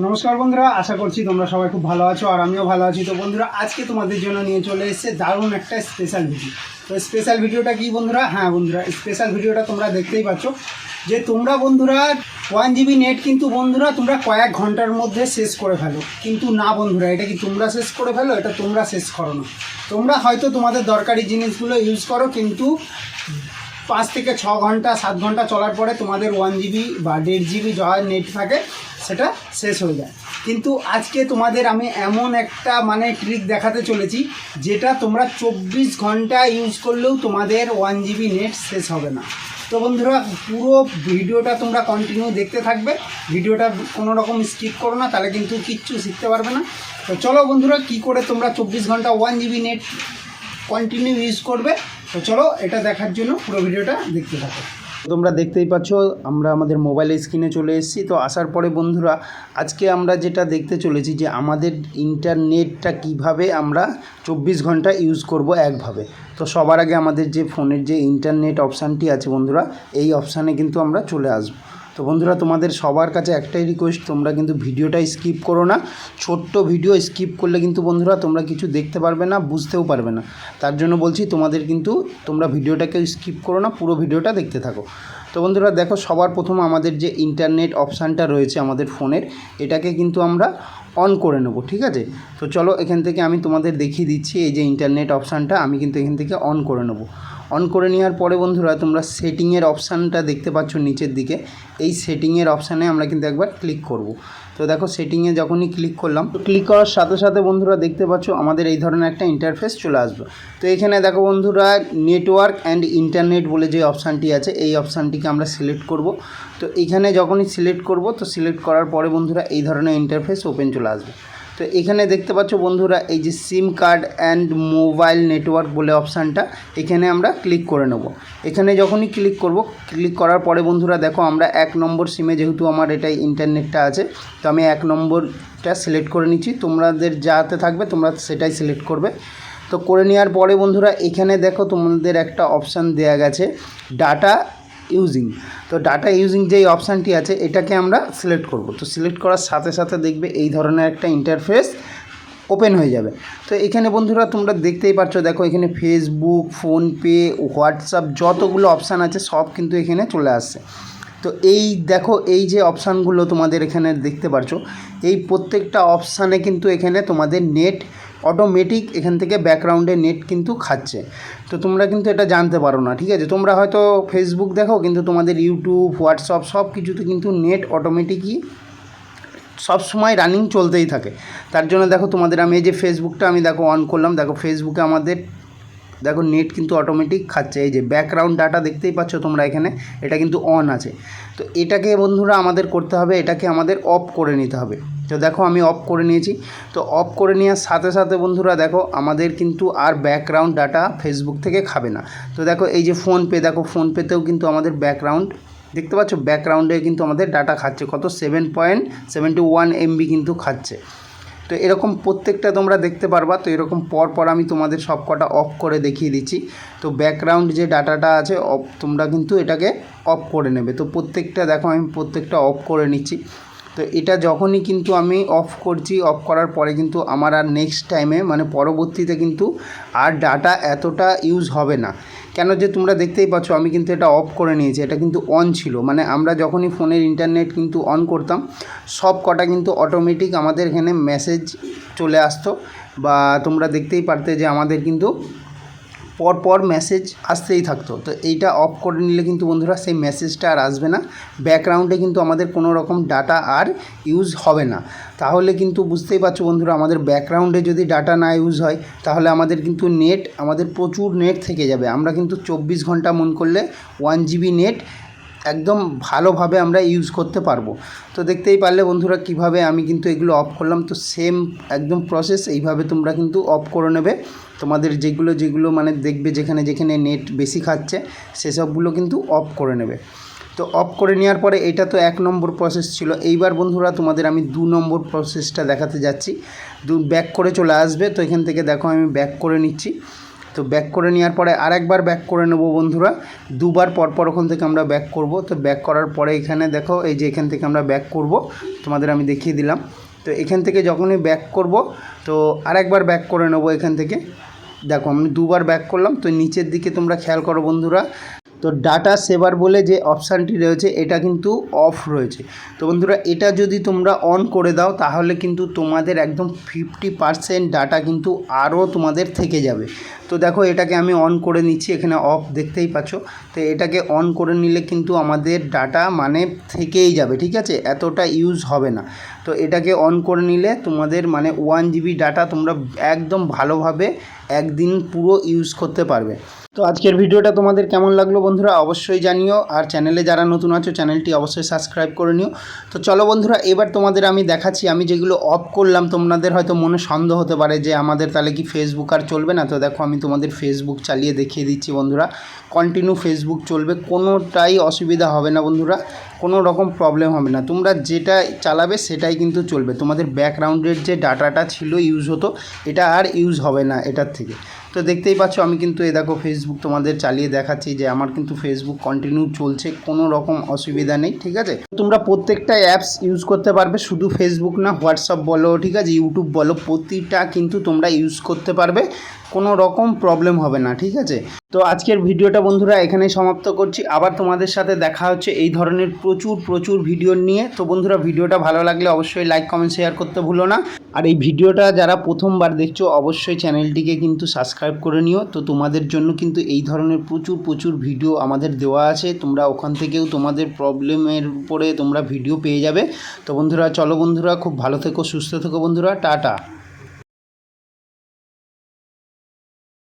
নমস্কার বন্ধুরা, আশা করছি তোমরা সবাই খুব ভালো আছো আর আমিও ভালো আছি। তো বন্ধুরা, আজকে তোমাদের জন্য নিয়ে চলে এসেছে দারুণ একটা স্পেশাল ভিডিও তো স্পেশাল ভিডিওটা কি বন্ধুরা? হ্যাঁ বন্ধুরা স্পেশাল ভিডিওটা তোমরা দেখতেই পাচ্ছ যে তোমরা বন্ধুরা ওয়ান জিবি নেট কিন্তু বন্ধুরা তোমরা কয়েক ঘণ্টার মধ্যে শেষ করে ফেলো। কিন্তু না বন্ধুরা, এটা কি তোমরা শেষ করে ফেলো? এটা তোমরা শেষ করো না। তোমরা হয়তো তোমাদের দরকারি জিনিসগুলো ইউজ করো, কিন্তু পাঁচ থেকে ছ ঘণ্টা, সাত ঘণ্টা চলার পরে তোমাদের ওয়ান জিবি বা দেড় জিবি যা নেট থাকে, সেটা শেষ হয়ে যায়। কিন্তু আজকে তোমাদের আমি এমন একটা মানে ট্রিক দেখাতে চলেছি, যেটা তোমরা চব্বিশ ঘণ্টা ইউজ করলেও তোমাদের ওয়ান জিবি নেট শেষ হবে না। তো বন্ধুরা, পুরো ভিডিওটা তোমরা কন্টিনিউ দেখতে থাকবে। ভিডিওটা কোনো রকম স্কিপ করো না, তাহলে কিন্তু কিচ্ছু শিখতে পারবে না। তো চলো বন্ধুরা, কি করে তোমরা চব্বিশ ঘণ্টা one GB net continue use করবে তো চলো, এটা দেখার জন্য পুরো ভিডিওটা দেখতে থাকো। তোমরা দেখতেই পাচ্ছ, আমরা আমাদের মোবাইল স্ক্রিনে চলে এসেছি। তো আসার পরে বন্ধুরা, আজকে আমরা যেটা দেখতে চলেছি যে আমাদের ইন্টারনেটটা কীভাবে আমরা চব্বিশ ঘণ্টা ইউজ করব একভাবে। তো সবার আগে আমাদের যে ফোনের যে ইন্টারনেট অপশানটি আছে বন্ধুরা, এই অপশানে কিন্তু আমরা চলে আসব। তো বন্ধুরা, তোমাদের সবার কাছে একটাই রিকোয়েস্ট তোমরা কিন্তু ভিডিওটা স্কিপ করো না। ছোট্ট ভিডিও স্কিপ করলে কিন্তু বন্ধুরা, তোমরা কিছু দেখতে পারবে না, বুঝতেও পারবে না। তার জন্য বলছি, তোমাদের কিন্তু তোমরা ভিডিওটাকে স্কিপ করো না, পুরো ভিডিওটা দেখতে থাকো। তো বন্ধুরা, দেখো, সবার প্রথম আমাদের যে ইন্টারনেট অপশানটা রয়েছে আমাদের ফোনের, এটাকে কিন্তু আমরা অন করে নেব, ঠিক আছে? তো চলো, এখান থেকে আমি তোমাদের দেখিয়ে দিচ্ছি, এই যে ইন্টারনেট অপশানটা আমি কিন্তু এখান থেকে অন করে নেব। অন করে নেওয়ার পরে বন্ধুরা, তোমরা সেটিংয়ের অপশানটা দেখতে পাচ্ছ নিচের দিকে। এই সেটিংয়ের অপশানে আমরা কিন্তু একবার ক্লিক করব। তো দেখো সেটিংয়ে যখনই ক্লিক করলাম ক্লিক করার সাথে সাথে বন্ধুরা দেখতে পাচ্ছ আমাদের এই ধরনের একটা ইন্টারফেস চলে আসবে। তো এখানে দেখো বন্ধুরা নেটওয়ার্ক অ্যান্ড ইন্টারনেট বলে যে অপশানটি আছে, এই অপশানটিকে আমরা সিলেক্ট করব। তো এখানে যখনই সিলেক্ট করব, তো সিলেক্ট করার পরে বন্ধুরা এই ধরনের ইন্টারফেস ওপেন চলে আসবে। তো এখানে দেখতে পাচ্ছ বন্ধুরা, এই যে SIM card and mobile network বলে অপশানটা এখানে আমরা ক্লিক করে নেব। এখানে যখনই ক্লিক করব ক্লিক করার পরে বন্ধুরা দেখো আমরা এক নম্বর সিমে যেহেতু আমার এটাই ইন্টারনেটটা আছে, তো আমি এক নম্বরটা সিলেক্ট করে নিচ্ছি। তোমাদের যাতে থাকবে, তোমরা সেটাই সিলেক্ট করবে। তো করে নেওয়ার পরে বন্ধুরা, এখানে দেখো তোমাদের একটা অপশান দেয়া গেছে ডাটা ইউজিং তো ডাটা ইউজিং যেই অপশানটি আছে, এটাকে আমরা সিলেক্ট করব। তো সিলেক্ট করার সাথে সাথে দেখবে এই ধরনের একটা ইন্টারফেস ওপেন হয়ে যাবে। তো এখানে বন্ধুরা তোমরা দেখতেই পাচ্ছ দেখো এখানে ফেসবুক ফোনপে হোয়াটসঅ্যাপ যতগুলো অপশান আছে, সব কিন্তু এখানে চলে আসছে। তো এই দেখো, এই যে অপশানগুলো তোমাদের এখানে দেখতে পারছ, এই প্রত্যেকটা অপশানে কিন্তু এখানে তোমাদের নেট অটোমেটিক এখান থেকে ব্যাকগ্রাউন্ডে নেট কিন্তু খাচ্ছে। তো তোমরা কিন্তু এটা জানতে পারো না, ঠিক আছে? তোমরা হয়তো ফেসবুক দেখো, কিন্তু তোমাদের ইউটিউব হোয়াটসঅ্যাপ সব কিছুতে কিন্তু নেট অটোমেটিকই সব সময় রানিং চলতেই থাকে। তার জন্য দেখো তোমাদের, আমি এই যে ফেসবুকটা আমি দেখো অন করলাম, দেখো ফেসবুকে আমাদের দেখো নেট কিন্তু অটোমেটিক খাচ্ছে। এই যে ব্যাকগ্রাউন্ড ডাটা দেখতেই পাচ্ছ তোমরা এখানে, এটা কিন্তু অন আছে। তো এটাকে বন্ধুরা আমাদের করতে হবে, এটাকে আমাদের অফ করে নিতে হবে। তো দেখো আমি অফ করে নিয়েছি। তো অফ করে নেওয়ার সাথে সাথে বন্ধুরা দেখো, আমাদের কিন্তু আর ব্যাকগ্রাউন্ড ডাটা ফেসবুক থেকে খাবে না। তো দেখো এই যে ফোনপে দেখো ফোনপেতেও কিন্তু আমাদের ব্যাকগ্রাউন্ড দেখতে পাচ্ছ? ব্যাকগ্রাউন্ডে কিন্তু আমাদের ডাটা খাচ্ছে। কত? Seven point seventy one MB কিন্তু খাচ্ছে। তো এরকম প্রত্যেকটা তোমরা দেখতে পারবা। তো এরকম পর পর আমি তোমাদের সব কটা অফ করে দেখিয়ে দিচ্ছি। তো ব্যাকগ্রাউন্ড যে ডাটাটা আছে অফ তোমরা কিন্তু এটাকে অফ করে নেবে। তো প্রত্যেকটা দেখো, আমি প্রত্যেকটা অফ করে নিচ্ছি। তো এটা যখনই কিন্তু আমি অফ করছি অফ করার পরে কিন্তু আমার আর নেক্সট টাইমে মানে পরবর্তীতে কিন্তু আর ডাটা এতটা ইউজ হবে না। কেন যে তোমরা দেখতেই পাচ্ছ, আমি কিন্তু এটা অফ করে নিয়েছি, এটা কিন্তু অন ছিল। মানে আমরা যখনই ফোনের ইন্টারনেট কিন্তু অন করতাম, সব কটা কিন্তু অটোমেটিক আমাদের এখানে মেসেজ চলে আসতো বা তোমরা দেখতেই পারতে যে আমাদের কিন্তু পর পর মেসেজ আসতেই থাকতো। তো এইটা অফ করে নিলে কিন্তু বন্ধুরা সেই মেসেজটা আর আসবে না। ব্যাকগ্রাউন্ডে কিন্তু আমাদের কোনো রকম ডাটা আর ইউজ হবে না। তাহলে কিন্তু বুঝতেই পারছ বন্ধুরা, আমাদের ব্যাকগ্রাউন্ডে যদি ডাটা না ইউজ হয়, তাহলে আমাদের কিন্তু নেট আমাদের প্রচুর নেট থেকে যাবে। আমরা কিন্তু চব্বিশ ঘণ্টা মন করলে ওয়ান জিবি নেট একদম ভালোভাবে আমরা ইউজ করতে পারব। তো দেখতেই পারলে বন্ধুরা কীভাবে আমি কিন্তু এগুলো অফ করলাম। তো সেম একদম প্রসেস এইভাবে তোমরা কিন্তু অফ করে নেবে। তোমাদের যেগুলো যেগুলো মানে দেখবে যেখানে যেখানে নেট বেশি খাচ্ছে, সেসবগুলো কিন্তু অফ করে নেবে। তো অফ করে নেওয়ার পরে এটা তো এক নম্বর প্রসেস ছিল। এইবার বন্ধুরা তোমাদের আমি দু নম্বর প্রসেসটা দেখাতে যাচ্ছি। দু ব্যাক করে চলে আসবে। তো এখান থেকে দেখো আমি ব্যাক করে নিচ্ছি। তো ব্যাক করে নেওয়ার পরে আরেকবার ব্যাক করে নেব বন্ধুরা। দুবার পরপর ওখান থেকে আমরা ব্যাক করব। তো ব্যাক করার পরে এখানে দেখো, এই যে এখান থেকে আমরা ব্যাক করব। তোমাদের আমি দেখিয়ে দিলাম। তো এখান থেকে যখনই ব্যাক করব, তো আরেকবার ব্যাক করে নেব এখান থেকে। দেখো, আমি দুবার ব্যাক করলাম। তো নিচের দিকে তোমরা খেয়াল করো বন্ধুরা তো ডাটা সেভার বলে যে অপশানটি রয়েছে, এটা কিন্তু অফ রয়েছে। তো বন্ধুরা, এটা যদি তোমরা অন করে দাও, তাহলে কিন্তু তোমাদের একদম ফিফটি পারসেন্ট ডাটা কিন্তু আরও তোমাদের থেকে যাবে। তো দেখো, এটাকে আমি অন করে নিচ্ছি, এখানে অফ দেখতেই পাচ্ছ। তো এটাকে অন করে নিলে কিন্তু আমাদের ডাটা মানে থেকেই যাবে, ঠিক আছে? এতটা ইউজ হবে না। তো এটাকে অন করে নিলে তোমাদের মানে ওয়ান জিবি ডাটা তোমরা একদম ভালোভাবে একদিন পুরো ইউজ করতে পারবে। তো আজকের ভিডিওটা তোমাদের কেমন লাগল বন্ধুরা অবশ্যই জানিও। আর চ্যানেলে যারা নতুন আছো চ্যানেলটি অবশ্যই সাবস্ক্রাইব করে নিও। তো চলো বন্ধুরা, এবার তোমাদের আমি দেখাচ্ছি, আমি যেগুলো অফ করলাম, তোমাদের হয়তো মনে সন্দেহ হতে পারে যে আমাদের তাহলে কি ফেসবুক আর চলবে না? তো দেখো, আমি তোমাদের ফেসবুক চালিয়ে দেখিয়ে দিচ্ছি বন্ধুরা। কন্টিনিউ ফেসবুক চলবে, কোনোটাই অসুবিধা হবে না বন্ধুরা। কোনো রকম প্রবলেম হবে না। তোমরা যেটা চালাবে সেটাই কিন্তু চলবে। তোমাদের ব্যাকগ্রাউন্ডের যে ডাটাটা ছিল ইউজ হতো, এটা আর ইউজ হবে না এটার থেকে। তো দেখতেই পাচ্ছ, আমি কিন্তু এ দেখো ফেসবুক তোমাদের চালিয়ে দেখাচ্ছি যে আমার কিন্তু ফেসবুক কন্টিনিউ চলছে, কোনো রকম অসুবিধা নেই, ঠিক আছে? তোমরা প্রত্যেকটা অ্যাপস ইউজ করতে পারবে, শুধু ফেসবুক না হোয়াটসঅ্যাপ বলো, ঠিক আছে? ইউটিউব বলো, প্রতিটা কিন্তু তোমরা ইউজ করতে পারবে। কোনো রকম প্রবলেম হবে না, ঠিক আছে? তো আজকের ভিডিওটা বন্ধুরা এখানেই সমাপ্ত করছি। আবার তোমাদের সাথে দেখা হচ্ছে এই ধরনের প্রচুর প্রচুর ভিডিও নিয়ে। তো বন্ধুরা, ভিডিওটা ভালো লাগলে অবশ্যই লাইক কমেন্ট শেয়ার করতে ভুলো না। আর এই ভিডিওটা যারা প্রথমবার দেখছ, অবশ্যই চ্যানেলটিকে কিন্তু সাবস্ক্রাইব করে নিও। তো তোমাদের জন্য কিন্তু এই ধরনের প্রচুর প্রচুর ভিডিও আমাদের দেওয়া আছে। তোমরা ওখান থেকেও তোমাদের প্রবলেমের উপরে তোমরা ভিডিও পেয়ে যাবে। তো বন্ধুরা, চলো বন্ধুরা, খুব ভালো থেকো, সুস্থ থেকো বন্ধুরা। টাটা।